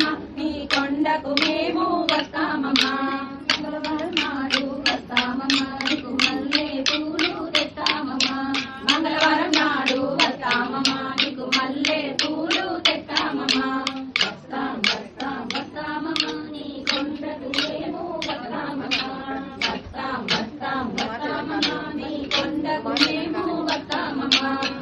వస్తామమ్మా నీ కొండకు మేము వస్తామమ్మా. మంగళవారం వస్తామమ్మా. నీకు మల్లె పూలు తెస్తామమ్మా. మంగళవారం నాడు వస్తామమ్మా. నీకు మల్లె పూలు తెస్తామమ్మా. వస్తాం వస్తాం వస్తామమ్మా. నీ కొండకు మేము వస్తామమ్మా. వస్తాం వస్తాం వస్తామమ్మా. నీ కొండకు మేము వస్తామమ్మా.